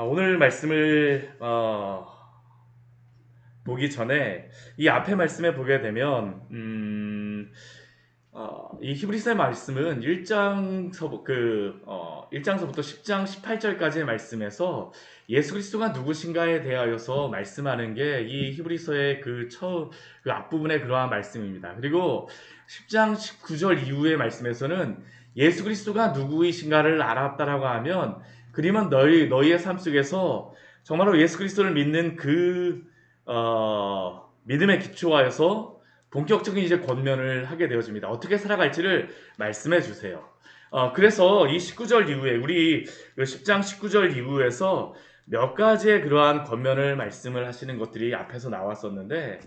아, 오늘 말씀을 어, 보기 전에 이 앞에 말씀에 보게 되면 음, 어, 이 히브리서의 말씀은 1장서 그 어, 1장서부터 10장 18절까지의 말씀에서 예수 그리스도가 누구신가에 대하여서 말씀하는 게 이 히브리서의 그 처음 그 앞부분의 그러한 말씀입니다. 그리고 10장 19절 이후의 말씀에서는 예수 그리스도가 누구이신가를 알았다라고 하면 그러면 너희 너희의 삶 속에서 정말로 예수 그리스도를 믿는 그 어, 믿음에 기초하여서 본격적인 이제 권면을 하게 되어집니다. 어떻게 살아갈지를 말씀해 주세요. 어, 그래서 이 19절 이후에 우리 그 10장 19절 이후에서 몇 가지의 그러한 권면을 말씀을 하시는 것들이 앞에서 나왔었는데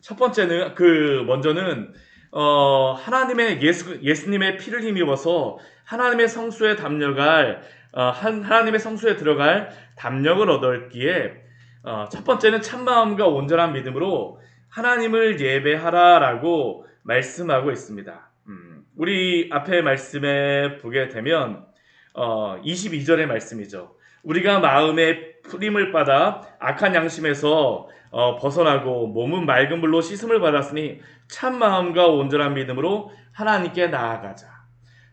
첫 번째는 그 먼저는 어, 하나님의 예수 예수님의 피를 힘입어서 하나님의 성수에 담려갈 하나님의 성수에 들어갈 담력을 얻었기에 어, 첫 번째는 참마음과 온전한 믿음으로 하나님을 예배하라라고 말씀하고 있습니다. 음, 우리 앞에 말씀에 보게 되면 어, 22절의 말씀이죠. 우리가 마음의 풀임을 받아 악한 양심에서 어, 벗어나고 몸은 맑은 물로 씻음을 받았으니 참 마음과 온전한 믿음으로 하나님께 나아가자.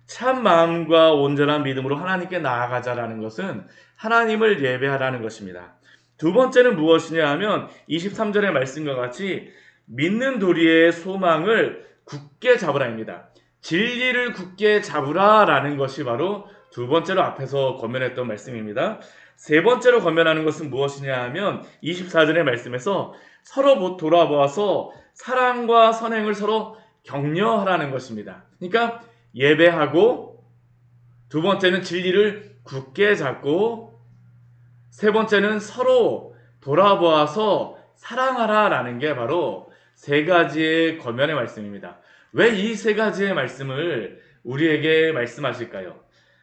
참 마음과 온전한 믿음으로 하나님께 나아가자라는 것은 하나님을 예배하라는 것입니다. 두 번째는 무엇이냐 하면 23절의 말씀과 같이 믿는 도리의 소망을 굳게 잡으라입니다. 진리를 굳게 잡으라라는 것이 바로 두 번째로 앞에서 권면했던 말씀입니다. 세 번째로 권면하는 것은 무엇이냐 하면 24절의 말씀에서 서로 돌아보아서 사랑과 선행을 서로 격려하라는 것입니다. 그러니까 예배하고 두 번째는 진리를 굳게 잡고 세 번째는 서로 돌아보아서 사랑하라 라는 게 바로 세 가지의 권면의 말씀입니다. 왜 이 세 가지의 말씀을 우리에게 말씀하실까요?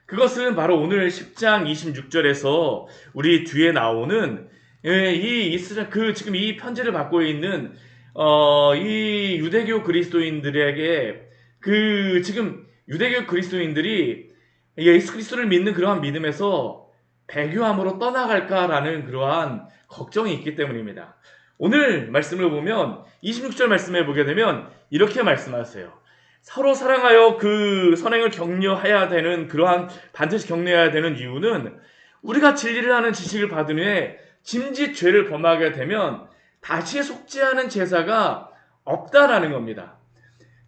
그것은 바로 오늘 10장 26절에서 우리 뒤에 나오는 예, 이 이스라 그 지금 이 편지를 받고 있는 어, 이 유대교 그리스도인들에게 그 지금 유대교 그리스도인들이 예수 그리스도를 믿는 그러한 믿음에서 배교함으로 떠나갈까라는 그러한 걱정이 있기 때문입니다. 오늘 말씀을 보면 26절 말씀에 보게 되면 이렇게 말씀하세요. 서로 사랑하여 그 선행을 격려해야 되는 그러한 반드시 격려해야 되는 이유는 우리가 진리를 하는 지식을 받은 후에 짐짓 죄를 범하게 되면 다시 속죄하는 제사가 없다라는 겁니다.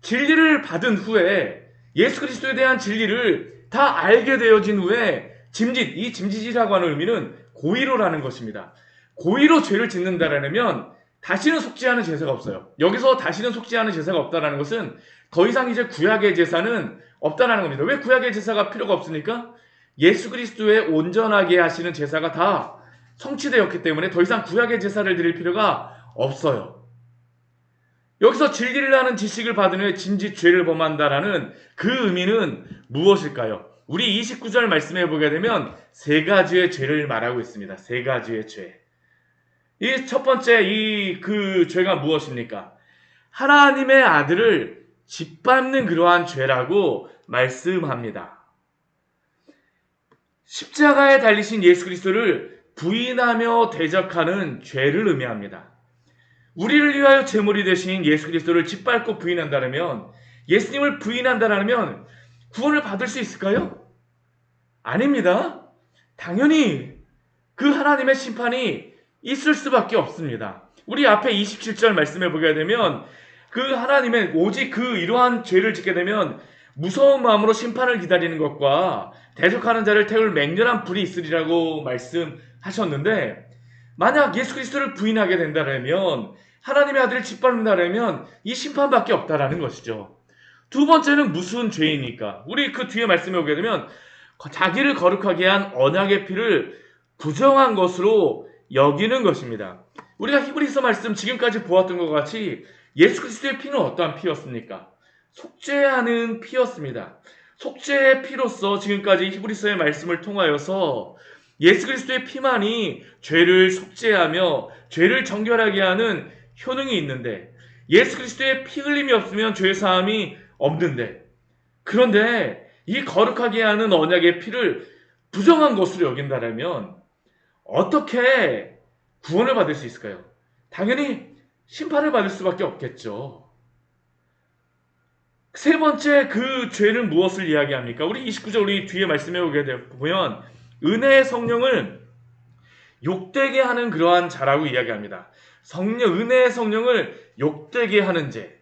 진리를 받은 후에 예수 그리스도에 대한 진리를 다 알게 되어진 후에 짐짓, 이 짐짓이라고 하는 의미는 고의로라는 것입니다. 고의로 죄를 짓는다라면 다시는 속죄하는 제사가 없어요. 여기서 다시는 속죄하는 제사가 없다라는 것은 더 이상 이제 구약의 제사는 없다라는 겁니다. 왜 구약의 제사가 필요가 없습니까? 예수 그리스도의 온전하게 하시는 제사가 다 성취되었기 때문에 더 이상 구약의 제사를 드릴 필요가 없어요. 여기서 하는 지식을 받은 후에 진지 죄를 범한다라는 그 의미는 무엇일까요? 우리 29절 말씀해 보게 되면 세 가지의 죄를 말하고 있습니다. 세 가지의 죄. 이 첫 번째 이 그 죄가 무엇입니까? 하나님의 아들을 짓밟는 그러한 죄라고 말씀합니다. 십자가에 달리신 예수 그리스도를 부인하며 대적하는 죄를 의미합니다. 우리를 위하여 제물이 되신 예수 그리스도를 짓밟고 부인한다면 예수님을 부인한다면 구원을 받을 수 있을까요? 아닙니다. 당연히 그 하나님의 심판이 있을 수밖에 없습니다. 우리 앞에 27절 말씀해 보게 되면 그 하나님의 오직 그 이러한 죄를 짓게 되면 무서운 마음으로 심판을 기다리는 것과 대적하는 자를 태울 맹렬한 불이 있으리라고 말씀하셨는데 만약 예수 그리스도를 부인하게 된다면 하나님의 아들을 짓밟는다면 이 심판밖에 없다라는 것이죠. 두 번째는 무슨 죄입니까? 우리 그 뒤에 말씀해 보게 되면 자기를 거룩하게 한 언약의 피를 부정한 것으로 여기는 것입니다. 우리가 히브리서 말씀 지금까지 보았던 것 같이 예수 그리스도의 피는 어떠한 피였습니까? 속죄하는 피였습니다. 속죄의 피로서 지금까지 히브리서의 말씀을 통하여서 예수 그리스도의 피만이 죄를 속죄하며 죄를 정결하게 하는 효능이 있는데 예수 그리스도의 피 흘림이 없으면 죄 사함이 없는데 그런데 이 거룩하게 하는 언약의 피를 부정한 것으로 여긴다면 어떻게 구원을 받을 수 있을까요? 당연히 심판을 받을 수밖에 없겠죠. 세 번째 그 죄는 무엇을 이야기합니까? 우리 29절 우리 뒤에 말씀해 보게 보면 은혜의 성령을 욕되게 하는 그러한 자라고 이야기합니다. 성령 은혜의 성령을 욕되게 하는 죄.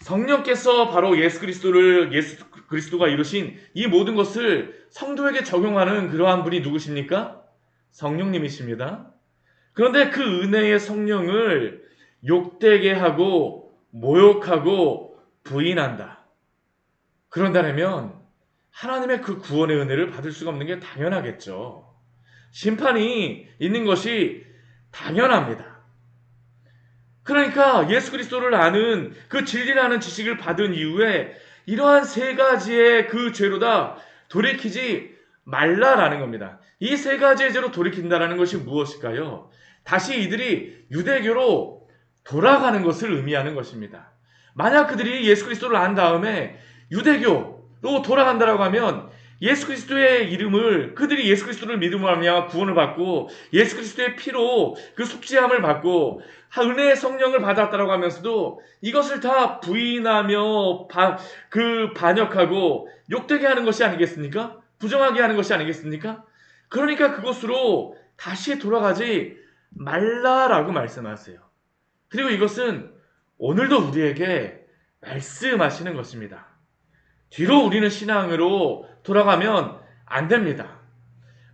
성령께서 바로 예수 그리스도를 예수 그리스도가 이루신 이 모든 것을 성도에게 적용하는 그러한 분이 누구십니까? 성령님이십니다. 그런데 그 은혜의 성령을 욕되게 하고 모욕하고 부인한다. 그런다면 하나님의 그 구원의 은혜를 받을 수가 없는 게 당연하겠죠. 심판이 있는 것이 당연합니다. 그러니까 예수 그리스도를 아는 그 진리라는 지식을 받은 이후에 이러한 세 가지의 그 죄로 다 돌이키지 말라라는 겁니다. 이 세 가지의 죄로 돌이킨다라는 것이 무엇일까요? 다시 이들이 유대교로 돌아가는 것을 의미하는 것입니다. 만약 그들이 예수 그리스도를 안 다음에 유대교 로 돌아간다라고 하면 예수 그리스도의 이름을 그들이 예수 그리스도를 믿음으로 하며 구원을 받고 예수 그리스도의 피로 그 속죄함을 받고 은혜의 성령을 받았다라고 하면서도 이것을 다 부인하며 바, 그 반역하고 욕되게 하는 것이 아니겠습니까? 부정하게 하는 것이 아니겠습니까? 그러니까 그곳으로 다시 돌아가지 말라라고 말씀하세요. 그리고 이것은 오늘도 우리에게 말씀하시는 것입니다. 뒤로 우리는 신앙으로 돌아가면 안 됩니다.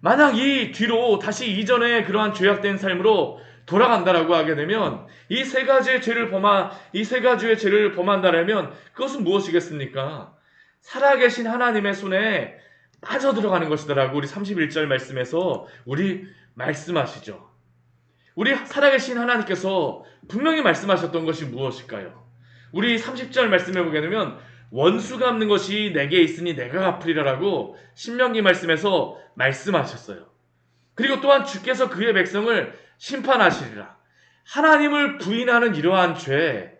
만약 이 뒤로 다시 이전에 그러한 죄악된 삶으로 돌아간다라고 하게 되면 이 세 가지의 죄를 범한 이 세 가지의 죄를 범한다라면 그것은 무엇이겠습니까? 살아계신 하나님의 손에 빠져 들어가는 것이다라고 우리 31절 말씀에서 우리 말씀하시죠. 우리 살아계신 하나님께서 분명히 말씀하셨던 것이 무엇일까요? 우리 30절 말씀해 보게 되면 원수 갚는 것이 내게 있으니 내가 갚으리라라고 신명기 말씀에서 말씀하셨어요. 그리고 또한 주께서 그의 백성을 심판하시리라. 하나님을 부인하는 이러한 죄,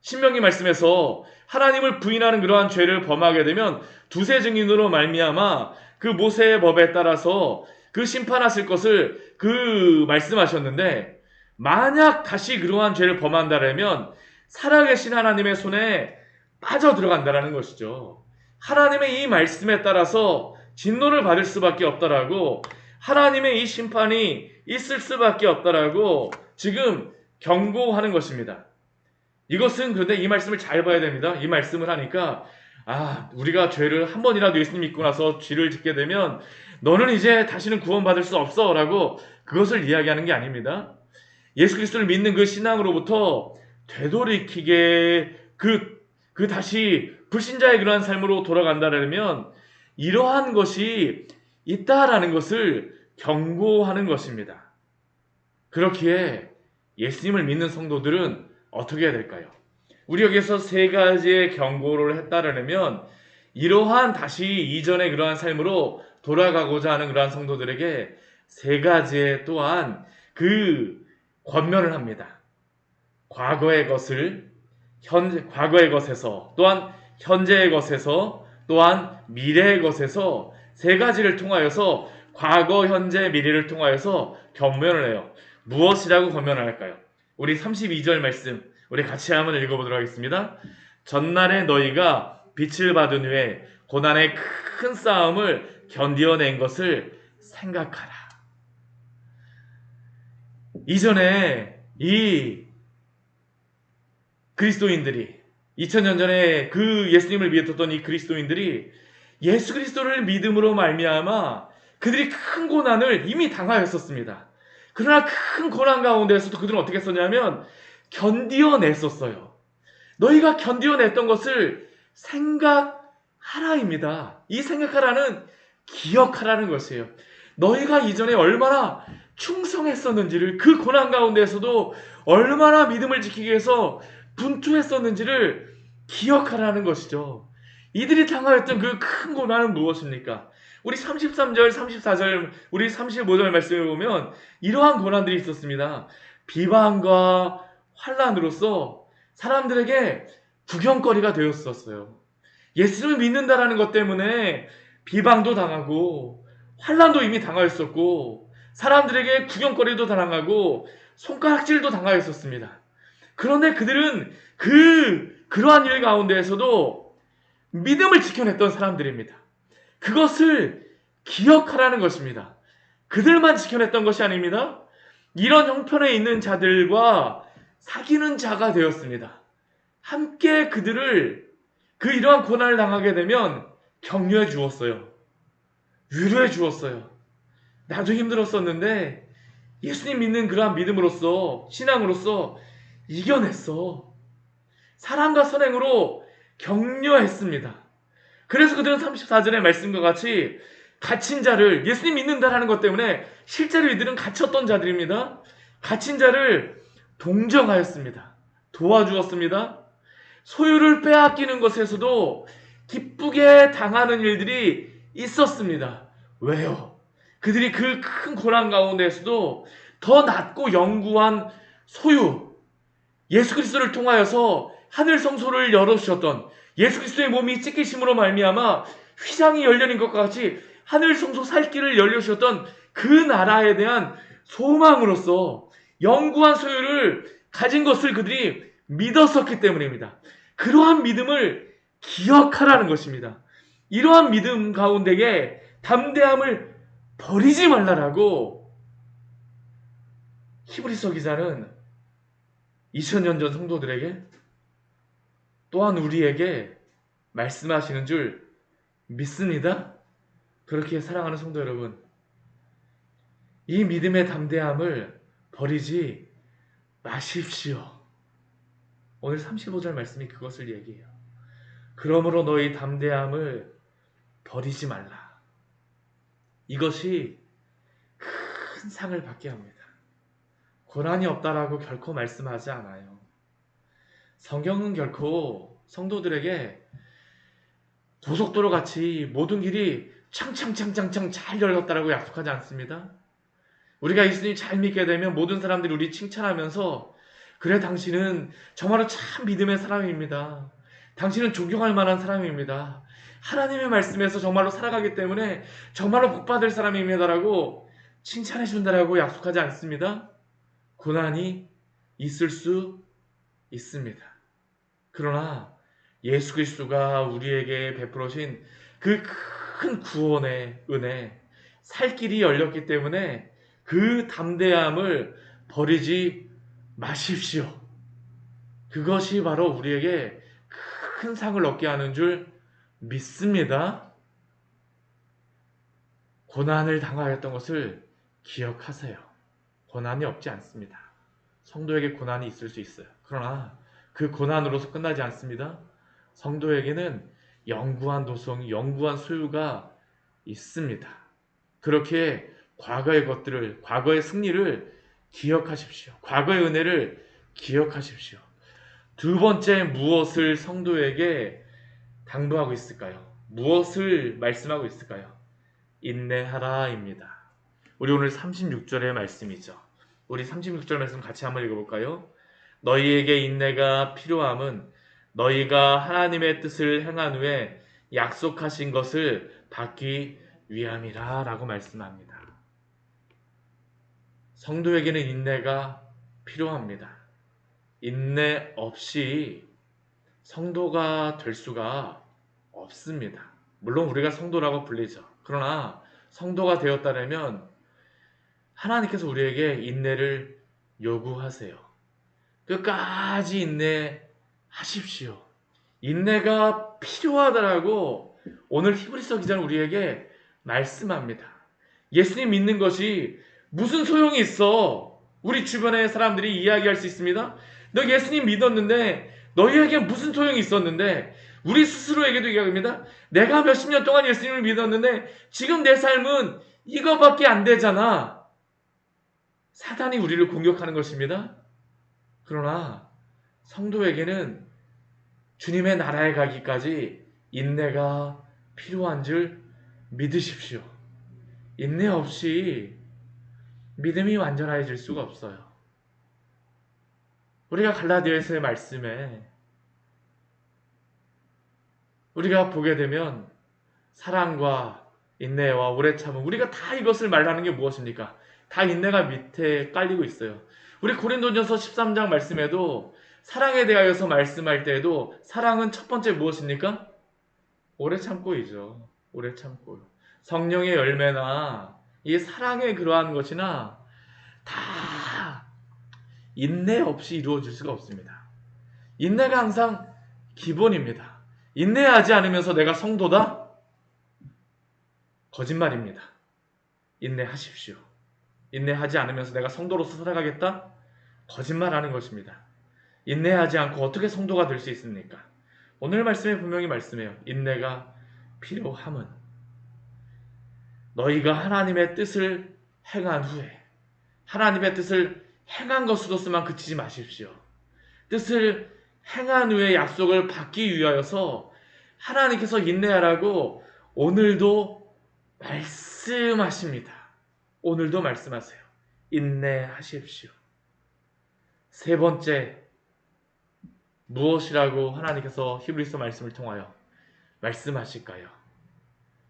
신명기 말씀에서 하나님을 부인하는 그러한 죄를 범하게 되면 두세 증인으로 말미암아 그 모세의 법에 따라서 그 심판하실 것을 그 말씀하셨는데 만약 다시 그러한 죄를 범한다면 살아계신 하나님의 손에 빠져 들어간다라는 것이죠. 하나님의 이 말씀에 따라서 진노를 받을 수밖에 없다라고 하나님의 이 심판이 있을 수밖에 없다라고 지금 경고하는 것입니다. 이것은 그런데 이 말씀을 잘 봐야 됩니다. 이 말씀을 하니까 아 우리가 죄를 한 번이라도 예수님 믿고 나서 죄를 짓게 되면 너는 이제 다시는 구원받을 수 없어라고 그것을 이야기하는 게 아닙니다. 예수 그리스도를 믿는 그 신앙으로부터 되돌이키게 그, 그 다시 불신자의 그러한 삶으로 돌아간다면 이러한 것이 있다라는 것을 경고하는 것입니다. 그렇기에 예수님을 믿는 성도들은 어떻게 해야 될까요? 우리 여기서 세 가지의 경고를 했다라면 이러한 다시 이전의 그러한 삶으로 돌아가고자 하는 그러한 성도들에게 세 가지의 또한 그 권면을 합니다. 과거의 것을 현 과거의 것에서 또한 현재의 것에서 또한 미래의 것에서 세 가지를 통하여서 과거, 현재, 미래를 통하여서 경면을 해요. 무엇이라고 권면할까요? 우리 32절 말씀 우리 같이 한번 읽어보도록 하겠습니다. 전날에 너희가 빛을 받은 후에 고난의 큰 싸움을 견디어낸 것을 생각하라. 이전에 이 그리스도인들이 2000년 전에 그 예수님을 믿었던 이 그리스도인들이 예수 그리스도를 믿음으로 말미암아 그들이 큰 고난을 이미 당하였었습니다. 그러나 큰 고난 가운데서도 그들은 어떻게 했었냐면 견디어냈었어요. 너희가 견디어냈던 것을 생각하라입니다. 이 생각하라는 기억하라는 것이에요. 너희가 이전에 얼마나 충성했었는지를 그 고난 가운데서도 얼마나 믿음을 지키기 위해서 분투했었는지를 기억하라는 것이죠. 이들이 당하였던 그 큰 고난은 무엇입니까? 우리 33절, 34절, 우리 35절 말씀을 보면 이러한 고난들이 있었습니다. 비방과 환란으로서 사람들에게 구경거리가 되었었어요. 예수를 믿는다라는 것 때문에 비방도 당하고 환란도 이미 당하였었고 사람들에게 구경거리도 당하고 손가락질도 당하였었습니다. 그런데 그들은 그 그러한 일 가운데에서도 믿음을 지켜냈던 사람들입니다. 그것을 기억하라는 것입니다. 그들만 지켜냈던 것이 아닙니다. 이런 형편에 있는 자들과 사귀는 자가 되었습니다. 함께 그들을 그 이러한 고난을 당하게 되면 격려해 주었어요. 위로해 주었어요. 나도 힘들었었는데 예수님 믿는 그러한 믿음으로써 신앙으로서 이겨냈어. 사랑과 선행으로 격려했습니다. 그래서 그들은 34절의 말씀과 같이 갇힌 자를 예수님 믿는다라는 것 때문에 실제로 이들은 갇혔던 자들입니다. 갇힌 자를 동정하였습니다. 도와주었습니다. 소유를 빼앗기는 것에서도 기쁘게 당하는 일들이 있었습니다. 왜요? 그들이 그 큰 고난 가운데에서도 더 낮고 영구한 소유, 예수 그리스도를 통하여서 하늘 성소를 열어주셨던 예수 그리스도의 몸이 찢기심으로 말미암아 휘장이 열려진 것과 같이 하늘 성소 살 길을 열려주셨던 그 나라에 대한 소망으로서 영구한 소유를 가진 것을 그들이 믿었었기 때문입니다. 그러한 믿음을 기억하라는 것입니다. 이러한 믿음 가운데에 담대함을 버리지 말라라고 히브리서 기자는 2000년 전 성도들에게 또한 우리에게 말씀하시는 줄 믿습니다. 그렇게 사랑하는 성도 여러분, 이 믿음의 담대함을 버리지 마십시오. 오늘 35절 말씀이 그것을 얘기해요. 그러므로 너희 담대함을 버리지 말라. 이것이 큰 상을 받게 합니다. 고난이 없다라고 결코 말씀하지 않아요. 성경은 결코 성도들에게 고속도로 같이 모든 길이 창창창창창 잘 열렸다라고 약속하지 않습니다. 우리가 예수님 잘 믿게 되면 모든 사람들이 우리 칭찬하면서 그래 당신은 정말로 참 믿음의 사람입니다. 당신은 존경할 만한 사람입니다. 하나님의 말씀에서 정말로 살아가기 때문에 정말로 복받을 사람입니다라고 칭찬해 준다라고 약속하지 않습니다. 고난이 있을 수 있습니다. 그러나 예수 그리스도가 우리에게 베풀으신 그 큰 구원의 은혜, 살 길이 열렸기 때문에 그 담대함을 버리지 마십시오. 그것이 바로 우리에게 큰 상을 얻게 하는 줄 믿습니다. 고난을 당하였던 것을 기억하세요. 고난이 없지 않습니다. 성도에게 고난이 있을 수 있어요. 그러나 그 고난으로서 끝나지 않습니다. 성도에게는 영구한 도성, 영구한 소유가 있습니다. 그렇게 과거의 것들을, 과거의 승리를 기억하십시오. 과거의 은혜를 기억하십시오. 두 번째 무엇을 성도에게 당부하고 있을까요? 무엇을 말씀하고 있을까요? 인내하라입니다. 우리 오늘 36절의 말씀이죠. 우리 36절 말씀 같이 한번 읽어볼까요? 너희에게 인내가 필요함은 너희가 하나님의 뜻을 행한 후에 약속하신 것을 받기 위함이라 라고 말씀합니다. 성도에게는 인내가 필요합니다. 인내 없이 성도가 될 수가 없습니다. 물론 우리가 성도라고 불리죠. 그러나 성도가 되었다면 하나님께서 우리에게 인내를 요구하세요. 끝까지 인내하십시오. 인내가 필요하다라고 오늘 히브리서 기자는 우리에게 말씀합니다. 예수님 믿는 것이 무슨 소용이 있어? 우리 주변의 사람들이 이야기할 수 있습니다. 너 예수님 믿었는데 너희에게 무슨 소용이 있었는데 우리 스스로에게도 이야기합니다. 내가 몇십 년 동안 예수님을 믿었는데 지금 내 삶은 이거밖에 안 되잖아. 사단이 우리를 공격하는 것입니다. 그러나 성도에게는 주님의 나라에 가기까지 인내가 필요한 줄 믿으십시오. 인내 없이 믿음이 완전해질 수가 없어요. 우리가 갈라디아서의 말씀에 우리가 보게 되면 사랑과 인내와 오래 참음 우리가 다 이것을 말하는 게 무엇입니까? 다 인내가 밑에 깔리고 있어요. 우리 고린도전서 13장 말씀에도 사랑에 대하여서 말씀할 때에도 사랑은 첫 번째 무엇입니까? 오래 참고이죠. 오래 참고. 성령의 열매나 이 사랑의 그러한 것이나 다 인내 없이 이루어질 수가 없습니다. 인내가 항상 기본입니다. 인내하지 않으면서 내가 성도다? 거짓말입니다. 인내하십시오. 인내하지 않으면서 내가 성도로서 살아가겠다? 거짓말하는 것입니다. 인내하지 않고 어떻게 성도가 될 수 있습니까? 오늘 말씀에 분명히 말씀해요. 인내가 필요함은 너희가 하나님의 뜻을 행한 후에 하나님의 뜻을 행한 것으로서만 그치지 마십시오. 뜻을 행한 후에 약속을 받기 위하여서 하나님께서 인내하라고 오늘도 말씀하십니다. 오늘도 말씀하세요. 인내하십시오. 세 번째, 무엇이라고 하나님께서 히브리서 말씀을 통하여 말씀하실까요?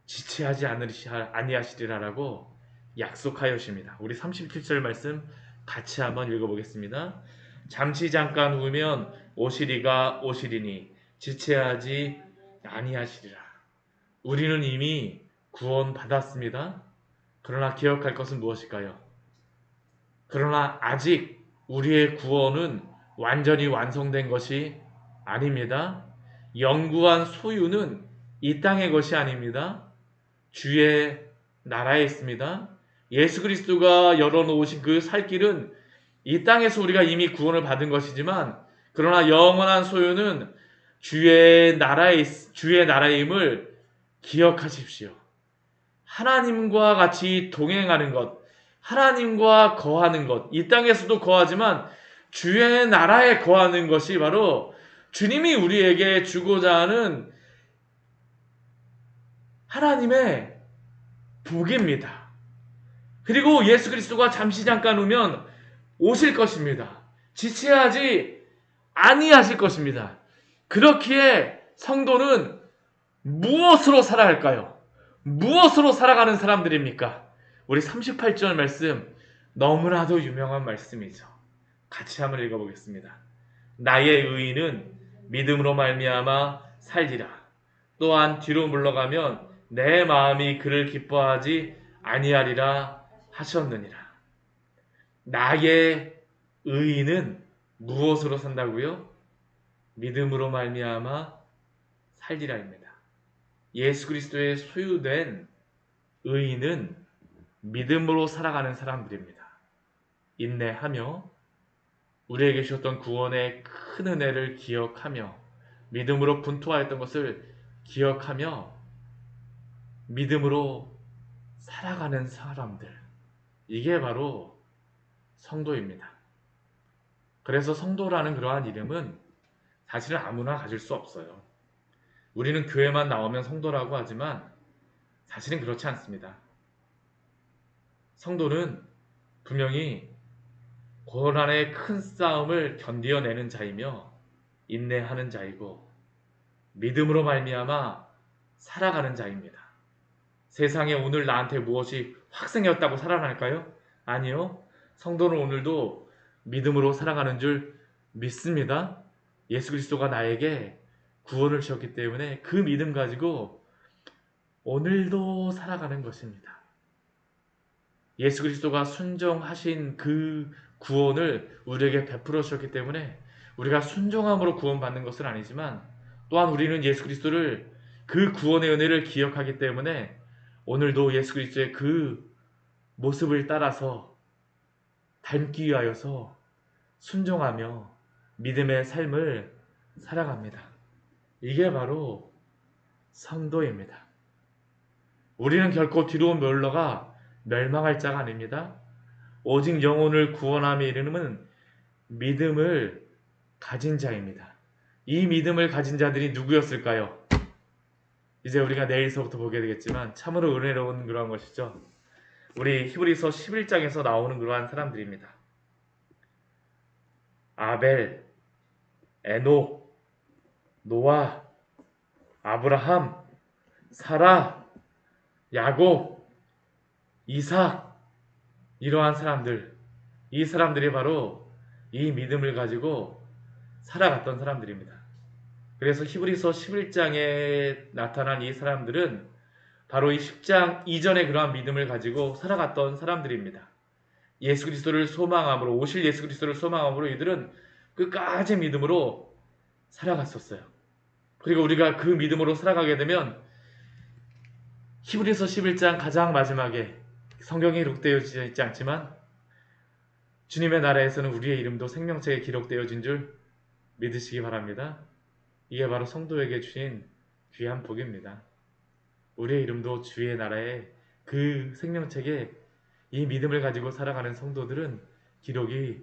지체하지 않으시, 아니하시리라라고 약속하여십니다. 우리 37절 말씀 같이 한번 읽어보겠습니다. 잠시 잠깐 후면 오시리가 오시리니 지체하지 아니하시리라. 우리는 이미 구원 받았습니다. 그러나 기억할 것은 무엇일까요? 그러나 아직 우리의 구원은 완전히 완성된 것이 아닙니다. 영구한 소유는 이 땅의 것이 아닙니다. 주의 나라에 있습니다. 예수 그리스도가 열어놓으신 그 살 길은 이 땅에서 우리가 이미 구원을 받은 것이지만 그러나 영원한 소유는 주의 나라에 주의 나라임을 기억하십시오. 하나님과 같이 동행하는 것, 하나님과 거하는 것, 이 땅에서도 거하지만 주의 나라에 거하는 것이 바로 주님이 우리에게 주고자 하는 하나님의 복입니다. 그리고 예수 그리스도가 잠시 잠깐 오면 오실 것입니다. 지체하지 아니하실 것입니다. 그렇기에 성도는 무엇으로 살아갈까요? 무엇으로 살아가는 사람들입니까? 우리 38절 말씀 너무나도 유명한 말씀이죠. 같이 한번 읽어보겠습니다. 나의 의인은 믿음으로 말미암아 살리라. 또한 뒤로 물러가면 내 마음이 그를 기뻐하지 아니하리라 하셨느니라. 나의 의인은 무엇으로 산다고요? 믿음으로 말미암아 살리라입니다. 예수 그리스도의 소유된 의인은 믿음으로 살아가는 사람들입니다. 인내하며 우리에게 주셨던 구원의 큰 은혜를 기억하며 믿음으로 분투하였던 것을 기억하며 믿음으로 살아가는 사람들. 이게 바로 성도입니다. 그래서 성도라는 그러한 이름은 사실은 아무나 가질 수 없어요. 우리는 교회만 나오면 성도라고 하지만 사실은 그렇지 않습니다. 성도는 분명히 고난의 큰 싸움을 견디어내는 자이며 인내하는 자이고 믿음으로 말미암아 살아가는 자입니다. 세상에 오늘 나한테 무엇이 확생했다고 살아날까요? 아니요. 성도는 오늘도 믿음으로 살아가는 줄 믿습니다. 예수 그리스도가 나에게 구원을 주셨기 때문에 그 믿음 가지고 오늘도 살아가는 것입니다. 예수 그리스도가 순종하신 그 구원을 우리에게 베풀어 주셨기 때문에 우리가 순종함으로 구원받는 것은 아니지만 또한 우리는 예수 그리스도를 그 구원의 은혜를 기억하기 때문에 오늘도 예수 그리스도의 그 모습을 따라서 닮기 위하여서 순종하며 믿음의 삶을 살아갑니다. 이게 바로 성도입니다. 우리는 결코 뒤로 멸러가 멸망할 자가 아닙니다. 오직 영혼을 구원함에 이르는 믿음을 가진 자입니다. 이 믿음을 가진 자들이 누구였을까요? 이제 우리가 내일서부터 보게 되겠지만 참으로 은혜로운 그러한 것이죠. 우리 히브리서 11장에서 나오는 그러한 사람들입니다. 아벨, 에녹, 노아, 아브라함, 사라, 야곱, 이삭, 이러한 사람들, 이 사람들이 바로 이 믿음을 가지고 살아갔던 사람들입니다. 그래서 히브리서 11장에 나타난 이 사람들은 바로 이 10장 이전의 그러한 믿음을 가지고 살아갔던 사람들입니다. 예수 그리스도를 소망함으로 오실 예수 그리스도를 소망함으로 이들은 끝까지 믿음으로 살아갔었어요. 그리고 우리가 그 믿음으로 살아가게 되면 히브리서 11장 가장 마지막에 성경에 기록되어져 있지 않지만 주님의 나라에서는 우리의 이름도 생명책에 기록되어진 줄 믿으시기 바랍니다. 이게 바로 성도에게 주신 귀한 복입니다. 우리의 이름도 주의 나라에 그 생명책에 이 믿음을 가지고 살아가는 성도들은 기록이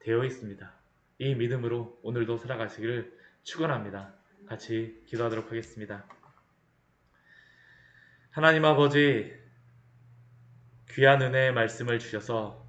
되어 있습니다. 이 믿음으로 오늘도 살아가시기를 축원합니다. 같이 기도하도록 하겠습니다. 하나님 아버지 귀한 은혜의 말씀을 주셔서